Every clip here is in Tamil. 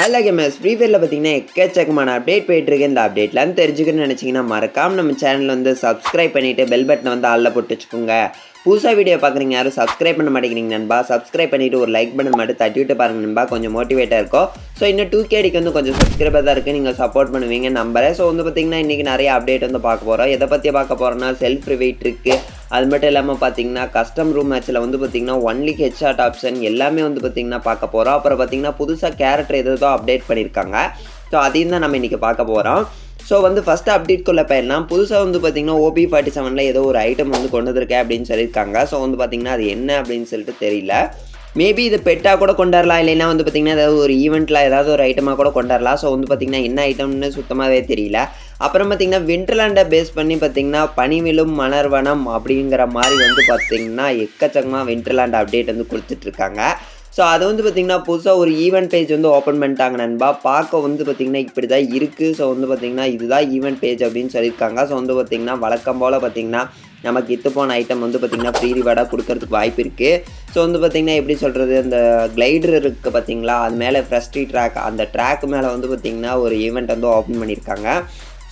ஹலோ கேமஸ் ஃப்ரீ ஃபயரில் பார்த்தீங்கன்னா எக்கச்சக்கமான அப்டேட் போயிட்டுருக்கு. இந்த அப்டேட்லாம் தெரிஞ்சுக்கணும்னு நினச்சிங்கன்னா மறக்காம நம்ம சேனல் வந்து சப்ஸ்கிரைப் பண்ணிவிட்டு பெல் பட்டனை வந்து ஆளில் போட்டு வச்சுக்கோங்க. புதுசாக வீடியோ பார்க்குறீங்க யாரும் சப்ஸ்கிரைப் பண்ண மாட்டேங்கிறீங்க நண்பா. சப்ஸ்கிரைப் பண்ணிவிட்டு ஒரு லைக் பண்ண மட்டும் தட்டி விட்டு பாருங்க நண்பா. கொஞ்சம் மோட்டிவேட்டாக இருக்கும். ஸோ இன்னும் டூ கேடிக்கு வந்து கொஞ்சம் சப்ஸ்கிரைபர் தான் இருக்குது நீங்கள் சப்போர்ட் பண்ணுவீங்க நம்பரை ஸோ வந்து பார்த்தீங்கன்னா இன்றைக்கி நிறைய அப்டேட் வந்து பார்க்க போகிறோம் எதை பற்றி பார்க்க போகிறோன்னா செல்ஃப் ரிவைட் இருக்குது அது மட்டும் இல்லாமல் பார்த்தீங்கன்னா கஸ்டம் ரூம் மேட்ச்சில் வந்து பார்த்தீங்கன்னா ஒன்லி ஹெட்ஷாட் ஆப்ஷன் எல்லாமே வந்து பார்த்தீங்கன்னா பார்க்க போகிறோம் அப்புறம் பார்த்தீங்கன்னா புதுசாக கேரக்டர் எதோ அப்டேட் பண்ணியிருக்காங்க. ஸோ அதையும் தான் நம்ம இன்றைக்கி பார்க்க போகிறோம் ஸோ வந்து ஃபஸ்ட்டு அப்டேட்குள்ளே போயிடலாம். புதுசாக வந்து பார்த்தீங்கன்னா ஓபி ஃபார்ட்டி செவனில் ஏதோ ஒரு ஐட்டம் வந்து கொண்டு வந்திருக்கேன் அப்படின்னு சொல்லியிருக்காங்க. ஸோ வந்து பார்த்திங்கன்னா அது என்ன அப்படின்னு சொல்லிட்டு தெரியல. மேபி இது பெட்டாக கூட கொண்டாடலாம் இல்லைன்னா வந்து பார்த்திங்கன்னா ஏதாவது ஒரு ஈவெண்ட்டில் ஏதாவது ஒரு ஐட்டமாக கூட கொண்டாடலாம் ஸோ வந்து பார்த்திங்கன்னா என்ன ஐட்டம்னு சுத்தமாகவே தெரியல. அப்புறம் பார்த்திங்கன்னா விண்டர்லாண்டை பேஸ் பண்ணி பார்த்திங்கன்னா பனிவிலும் மலர்வனம் அப்படிங்கிற மாதிரி வந்து பார்த்திங்கன்னா எக்கச்சக்கமாக விண்டர்லாண்ட் அப்டேட் வந்து கொடுத்துட்ருக்காங்க ஸோ அது வந்து பார்த்திங்கன்னா புதுசாக ஒரு ஈவெண்ட் பேஜ் வந்து ஓப்பன் பண்ணிட்டாங்க நண்பா. பார்க்க வந்து பார்த்திங்கன்னா இப்படி தான் இருக்குது ஸோ வந்து பார்த்திங்கன்னா இதுதான் ஈவெண்ட் பேஜ் அப்படின்னு சொல்லியிருக்காங்க. ஸோ வந்து பார்த்திங்கன்னா வழக்கம் போல் பார்த்திங்கன்னா நமக்கு இத்து போன ஐட்டம் வந்து பார்த்திங்கன்னா ஃப்ரீ ரிவார்டாக கொடுக்கறதுக்கு வாய்ப்பு இருக்குது ஸோ வந்து பார்த்திங்கன்னா எப்படி சொல்கிறது அந்த கிளைடர் இருக்குது பார்த்தீங்களா அது மேலே ஃப்ரெஸ்ட்ரி ட்ராக் அந்த ட்ராக் மேலே வந்து பார்த்திங்கன்னா ஒரு ஈவெண்ட் வந்து ஓப்பன் பண்ணியிருக்காங்க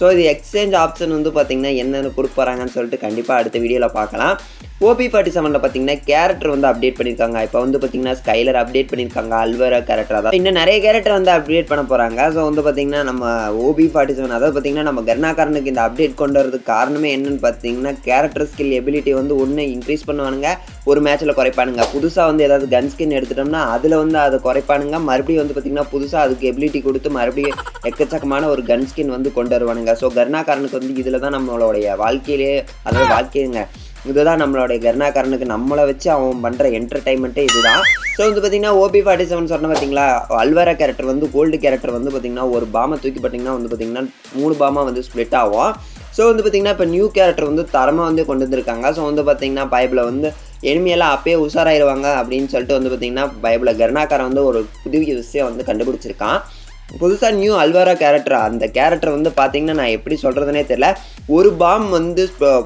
ஸோ இது எக்ஸ்சேஞ்ச் ஆப்ஷன் வந்து பார்த்திங்கன்னா என்னென்ன கொடுக்க சொல்லிட்டு கண்டிப்பாக அடுத்த வீடியோவில் பார்க்கலாம். ஓபி ஃபார்ட்டி செவனில் பார்த்தீங்கன்னா கேரக்டர் வந்து அப்டேட் பண்ணியிருக்காங்க இப்போ வந்து பார்த்தீங்கன்னா ஸ்கைலர் அப்டேட் பண்ணியிருக்காங்க அல்வரா கேரக்டர் அதான். இன்னும் நிறைய கேரக்டர் வந்து அப்டேட் பண்ண போகிறாங்க ஸோ வந்து பார்த்தீங்கன்னா நம்ம ஓபி ஃபார்ட்டி செவன் அதாவது பார்த்தீங்கன்னா நம்ம கர்ணாக்காரனுக்கு இந்த அப்டேட் கொண்டு வரதுக்கு காரணமே என்னன்னு பார்த்தீங்கன்னா கேரக்டர் ஸ்கில் எபிலிட்டி வந்து ஒன்று இன்க்ரீஸ் பண்ணுவானுங்க. ஒரு மேட்ச்சில் குறைப்பானுங்க. புதுசாக வந்து ஏதாவது கன் ஸ்கின் எடுத்துட்டோம்னா அதில் வந்து அதை குறைப்பானுங்க. மறுபடியும் வந்து பார்த்திங்கன்னா புதுசாக அதுக்கு எபிலிட்டி கொடுத்து மறுபடியும் எக்கச்சக்கமான ஒரு கன் ஸ்கின் வந்து கொண்டு வருவானுங்க. ஸோ கர்ணாக்காரனுக்கு வந்து இதில் தான் நம்மளுடைய வாழ்க்கையிலே அதாவது வாழ்க்கையுங்க இதுதான் நம்மளுடைய கருணாகரனுக்கு நம்மளை வச்சு அவன் பண்ணுற என்டர்டைன்மெண்ட்டே இதுதான். ஸோ வந்து பார்த்தீங்கன்னா ஓபி ஃபார்ட்டி செவன் சொன்ன பார்த்தீங்களா அல்வரா கேரக்டர் வந்து கோல்டு கேரக்டர் வந்து பார்த்தீங்கன்னா ஒரு பாமை தூக்கி பார்த்தீங்கன்னா வந்து பார்த்தீங்கன்னா மூணு பாமா வந்து ஸ்ப்ளிட் ஆகும். ஸோ வந்து பார்த்தீங்கன்னா இப்போ நியூ கேரக்டர் வந்து தரமாக வந்து கொண்டு வந்திருக்காங்க. ஸோ வந்து பார்த்தீங்கன்னா பைபிளில் வந்து எனிமையெல்லாம் அப்பயே உஷாராயிருவாங்க அப்படின்னு சொல்லிட்டு வந்து பார்த்தீங்கன்னா பைபிளில் கருணாகரன் வந்து ஒரு புதிய விஷயம் வந்து கண்டுபிடிச்சிருக்கான். புதுசாக நியூ அல்வாரா கேரக்டர் அந்த கேரக்டர் வந்து பார்த்தீங்கன்னா நான் எப்படி சொல்கிறதுனே தெரில ஒரு பாம் வந்து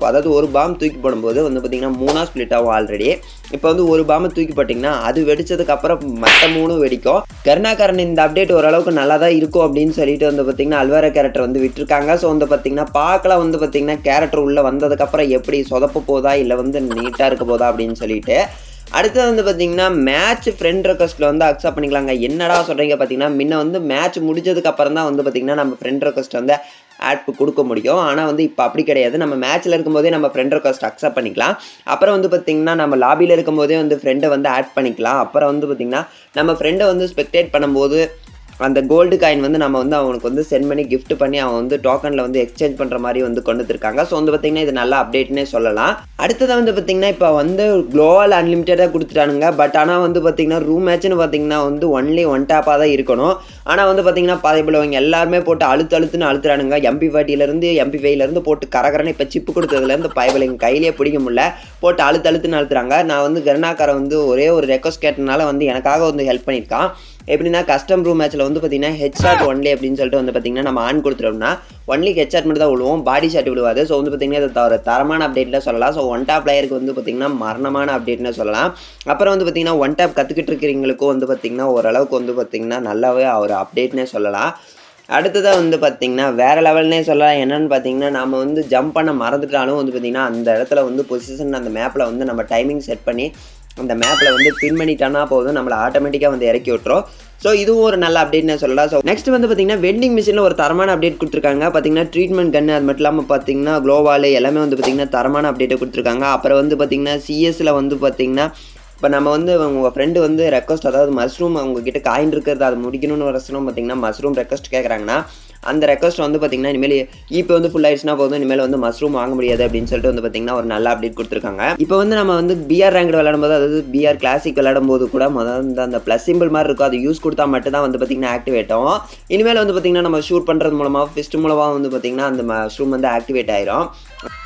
அதாவது ஒரு பாம் தூக்கி போடும்போது வந்து பார்த்திங்கன்னா மூணாக ஸ்ப்ளிட் ஆகும் ஆல்ரெடி இப்போ வந்து ஒரு பாம்பை தூக்கி போட்டிங்கன்னா அது வெடிச்சதுக்கப்புறம் மற்ற மூணும் வெடிக்கும். கருணாகரன் இந்த அப்டேட் ஓரளவுக்கு நல்லா தான் இருக்கும் அப்படின்னு சொல்லிட்டு வந்து பார்த்திங்கன்னா அல்வாரா கேரக்டர் வந்து விட்டுருக்காங்க. ஸோ வந்து பார்த்திங்கன்னா பார்க்கலாம் வந்து பார்த்திங்கன்னா கேரக்டர் உள்ளே வந்ததுக்கப்புறம் எப்படி சொதப்ப போதா இல்லை வந்து நீட்டாக இருக்க போதா அப்படின்னு சொல்லிட்டு அடுத்தது வந்து பார்த்தீங்கன்னா மேட்ச் ஃப்ரெண்ட் ரெக்வஸ்ட்டில் வந்து அக்செப்ட் பண்ணிக்கலாங்க. என்னடா சொல்கிறீங்க பார்த்தீங்கன்னா முன்ன வந்து மேட்ச் முடிஞ்சதுக்கு அப்புறம் தான் வந்து பார்த்தீங்கன்னா நம்ம ஃப்ரெண்ட் ரெக்வஸ்ட் வந்து ஆட் கொடுக்க முடியும். ஆனால் வந்து இப்போ அப்படி கிடையாது. நம்ம மேட்ச்சில் இருக்கும்போதே நம்ம ஃப்ரெண்ட் ரெக்வஸ்ட் அக்செப்ட் பண்ணிக்கலாம். அப்புறம் வந்து பார்த்திங்கன்னா நம்ம லாபியில் இருக்கும்போதே வந்து ஃப்ரெண்டை வந்து ஆட் பண்ணிக்கலாம். அப்புறம் வந்து பார்த்திங்கன்னா நம்ம ஃப்ரெண்டை வந்து ஸ்பெக்டேட் பண்ணும்போது அந்த கோல்டு காயின் வந்து நம்ம வந்து அவனுக்கு வந்து சென்ட் பண்ணி கிஃப்ட் பண்ணி அவன் வந்து டோக்கனில் வந்து எக்ஸ்சேஞ்ச் பண்ணுற மாதிரி வந்து கொண்டு வந்துருக்காங்க. ஸோ வந்து பார்த்திங்கன்னா இது நல்ல அப்டேட்னே சொல்லலாம். அடுத்தது வந்து பார்த்திங்கன்னா இப்போ வந்து குளோவல் அன்லிமிட்டடாக கொடுத்துட்டானுங்க. பட் ஆனால் வந்து பார்த்தீங்கன்னா ரூம் மேட்ச்னு பார்த்திங்கன்னா வந்து ஒன்லி ஒன் டேப்பாக தான் இருக்கணும். ஆனால் வந்து பார்த்திங்கன்னா பாதைப்பில் அவங்க எல்லாருமே போட்டு அழுத்து அழுத்துன்னு அழுத்துறானுங்க. எம்பி ஃபார்ட்டிலேருந்து எம்பி ஃபைவ்லேருந்து போட்டு கரகரன்னு இப்போ சிப்பு கொடுத்ததுலேருந்து பயபில் எங்கள் கையிலேயே பிடிக்க முடியல. போட்டு அழுத்து அழுத்துன்னு அழுத்துறாங்க. நான் வந்து கருணாக்காரை வந்து ஒரே ஒரு ரெக்வஸ்ட் கேட்டனால வந்து எனக்காக வந்து ஹெல்ப் பண்ணியிருக்கான். எப்படின்னா கஸ்டம் ரூம் மேட்ச்சில் வந்து பார்த்தீங்கன்னா ஹெட் ஷாட் ஒன்லி அப்படின்னு சொல்லிட்டு வந்து பார்த்தீங்கன்னா நம்ம ஆன் கொடுத்துட்டோம்னா ஒன்லி ஹெட் ஷாட் மட்டும் தான் விழுவோம் பாடி ஷாட் விழுவாது. ஸோ வந்து பார்த்தீங்கன்னா இது ஒரு தரமான அப்டேட்டில் சொல்லலாம். ஸோ ஒன் டாப் பிளேயருக்கு வந்து பார்த்தீங்கன்னா மரணமான அப்டேட்னு சொல்லலாம். அப்புறம் வந்து பார்த்தீங்கன்னா ஒன் டாப் கற்றுக்கிட்டு இருக்கிறவங்களுக்கும் வந்து பார்த்தீங்கன்னா ஓரளவுக்கு வந்து பார்த்தீங்கன்னா நல்லாவே ஒரு அப்டேட்னே சொல்லலாம். அடுத்ததாக வந்து பார்த்திங்கன்னா வேறு லெவல்னே சொல்லலாம். என்னென்னு பார்த்தீங்கன்னா நம்ம வந்து ஜம்ப் பண்ண மறந்துட்டாலும் வந்து பார்த்திங்கன்னா அந்த இடத்துல வந்து பொசிஷன் அந்த மேப்பில் வந்து நம்ம டைமிங் செட் பண்ணி அந்த மேப்பில் வந்து பின் பண்ணிட்டானா போதும் நம்மளை ஆட்டோமேட்டிக்காக வந்து இறக்கி விட்டுரும். ஸோ இதுவும் ஒரு நல்ல அப்டேட்னு சொல்லலாம். ஸோ நெக்ஸ்ட் வந்து பார்த்தீங்கன்னா வெண்டிங் மிஷினில் ஒரு தரமான அப்டேட் கொடுத்துருக்காங்க. பார்த்தீங்கன்னா ட்ரீட்மெண்ட் கன்று அது மட்டும் இல்லாமல் பார்த்தீங்கன்னா க்ளோவால் எல்லாமே வந்து பார்த்தீங்கன்னா தரமான அப்டேட்டை கொடுத்துருக்காங்க. அப்புறம் வந்து பார்த்தீங்கன்னா சிஎஸ்சில் வந்து பார்த்தீங்கன்னா இப்போ நம்ம வந்து உங்கள் ஃப்ரெண்டு வந்து ரெக்வஸ்ட் அதாவது மஷ்ரூம் அவங்கக்கிட்ட காயின் இருக்கிறது அது முடிக்கணும்னு வரசனும் பார்த்தீங்கன்னா மஷ்ரூம் ரெக்வஸ்ட் கேட்குறாங்கன்னா அந்த ரெக்வஸ்ட் வந்து பார்த்தீங்கன்னா இனிமேல் இப்போ வந்து ஃபுல் ஆயிடுச்சுன்னா போதும். இனிமேல் வந்து மஷ்ரூம் வாங்க முடியாது அப்படின்னு சொல்லிட்டு வந்து பார்த்தீங்கன்னா ஒரு நல்ல அப்டேட் கொடுத்துருக்காங்க. இப்போ வந்து நம்ம வந்து பிஆர் ரேங்க் விளையாடும் போது அதாவது பிஆர் கிளாசிக் விளையாடும் போது கூட முதல்ல அந்த ப்ளஸ் சிம்பிள் மாதிரி இருக்கும். அது யூஸ் கொடுத்தா மட்டும் தான் வந்து பார்த்தீங்கன்னா ஆக்டிவேட் ஆகும். இனிமேல் வந்து பார்த்தீங்கன்னா நம்ம ஷூட் பண்ணுறது மூலமாக ஃபிஸ்ட் மூலமாக வந்து பார்த்தீங்கன்னா அந்த மஷ்ரூம் வந்து ஆக்டிவேட் ஆயிரும்.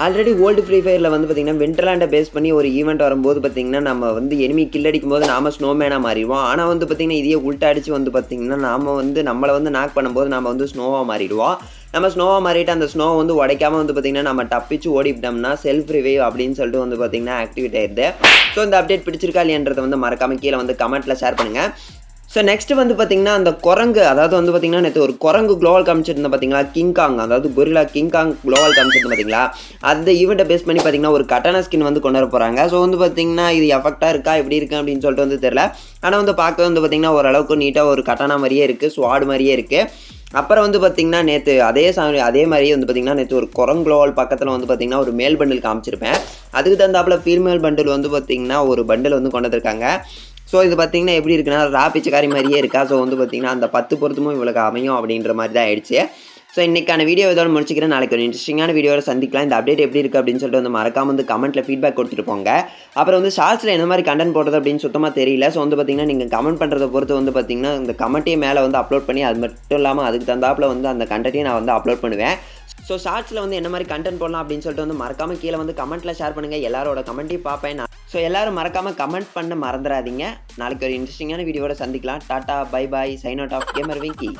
ஆல்ரெடி ஓல்டு ஃப்ரீ ஃபயரில் வந்து பார்த்தீங்கன்னா விண்டர்லேண்டை பேஸ் பண்ணி ஒரு ஈவெண்ட் வரும்போது பார்த்தீங்கன்னா நம்ம வந்து எனிமி கில்லடிக்கும் போது நாம ஸ்னோமேனாக மாறிடுவோம். ஆனால் வந்து பார்த்தீங்கன்னா இதையே உள்ட்டா அடிச்சு வந்து பார்த்தீங்கன்னா நாம வந்து நம்மளை வந்து நாக் பண்ணும்போது நம்ம வந்து ஸ்னோவாக மாறிடுவோம் நம்ம ஸ்னோவாக மாறிட்டு அந்த ஸ்னோவை வந்து உடைக்காம வந்து பார்த்தீங்கன்னா நம்ம தப்பிச்சு ஓடிவிட்டோம்னா செல்ஃப் ரிவைவ் அப்படின்னு சொல்லிட்டு வந்து பார்த்தீங்கன்னா ஆக்டிவேட் ஆயிடுது. ஸோ இந்த அப்டேட் பிடிச்சிருக்கா இல்லையன்றதை வந்து மறக்காம கீழே வந்து கமெண்ட்டில் ஷேர் பண்ணுங்கள் ஸோ நெக்ஸ்ட் வந்து பார்த்தீங்கன்னா அந்த குரங்கு அதாவது வந்து பார்த்தீங்கன்னா நேற்று ஒரு குரங்கு குளோவல் காமிச்சிருந்தேன் பார்த்தீங்களா கிங்காங் அதாவது கொரிலா கிங்காங் குளோவல் காமிச்சிருந்தேன் பார்த்தீங்களா அந்த ஈவெண்ட்டை பேஸ் பண்ணி பார்த்தீங்கன்னா ஒரு கட்டண ஸ்கின் வந்து கொண்டு வர போகிறாங்க ஸோ வந்து பார்த்தீங்கன்னா இது எஃபெக்டாக இருக்கா? எப்படி இருக்கு அப்படின்னு சொல்லிட்டு வந்து தெரியல. ஆனால் வந்து பார்க்க வந்து பார்த்தீங்கன்னா ஓரளவுக்கு நீட்டாக ஒரு கட்டணா மாதிரியே இருக்குது ஸ்வாடு மாதிரியே இருக்குது அப்புறம் வந்து பார்த்தீங்கன்னா நேற்று அதே சாமி அதே மாதிரியே வந்து பார்த்தீங்கன்னா நேற்று ஒரு குரங்குளோல் பக்கத்தில் வந்து பார்த்தீங்கன்னா ஒரு மேல் பண்டில் காமிச்சிருப்பேன். அதுக்கு தகுந்தாப்புல ஃபீமேல் பண்டில் வந்து பார்த்தீங்கன்னா ஒரு பண்டில் வந்து கொண்டு வந்திருக்காங்க ஸோ இது பார்த்தீங்கன்னா எப்படி இருக்குன்னா ரா பிச்சைக்காரி மாதிரியே இருக்கா? ஸோ வந்து பார்த்தீங்கன்னா அந்த பத்து பொருத்தமும் இவளுக்கு அமையும் அப்படின்ற மாதிரி தான் ஆயிடுச்சு. ஸோ இன்றைக்கான வீடியோ இதோட முடிச்சுக்கிறேன். நாளைக்கு ஒரு இன்ட்ரெஸ்டிங்கான வீடியோவில் சந்திக்கலாம். இந்த அப்டேட் எப்படி இருக்குது அப்படின்னு சொல்லிட்டு வந்து மறக்காம வந்து கமெண்ட்டில் ஃபீட்பேக் கொடுத்துட்டு போங்க. அப்புறம் வந்து ஷார்ட்ஸில் என்ன மாதிரி கண்டென்ட் போடுறது அப்படின்னு சுத்தமாக தெரியல. ஸோ வந்து பார்த்தீங்கன்னா நீங்கள் கமெண்ட் பண்ணுறதை பொறுத்து வந்து பார்த்தீங்கன்னா இந்த கமெண்ட்டையும் மேலே வந்து அப்லோட் பண்ணி அது மட்டும் இல்லாமல் அதுக்கு தந்தாப்பில் வந்து அந்த கண்டென்ட்டையும் நான் வந்து அப்லோட் பண்ணுவேன். ஸோ ஷார்ட்ஸில் வந்து என்ன மாதிரி கண்டென்ட் போடலாம் அப்படின்னு சொல்லிட்டு வந்து மறக்காமல் கீழே வந்து கமெண்ட்டில் ஷேர் பண்ணுங்கள் எல்லாரோட கமெண்ட்டையும் பார்ப்பேன் நான். ஸோ எல்லோரும் மறக்காமல் கமெண்ட் பண்ண மறந்துடாதீங்க. நாளைக்கு ஒரு இன்ட்ரெஸ்டிங்கான வீடியோட சந்திக்கலாம். Tata bye bye sign out of gamer Winky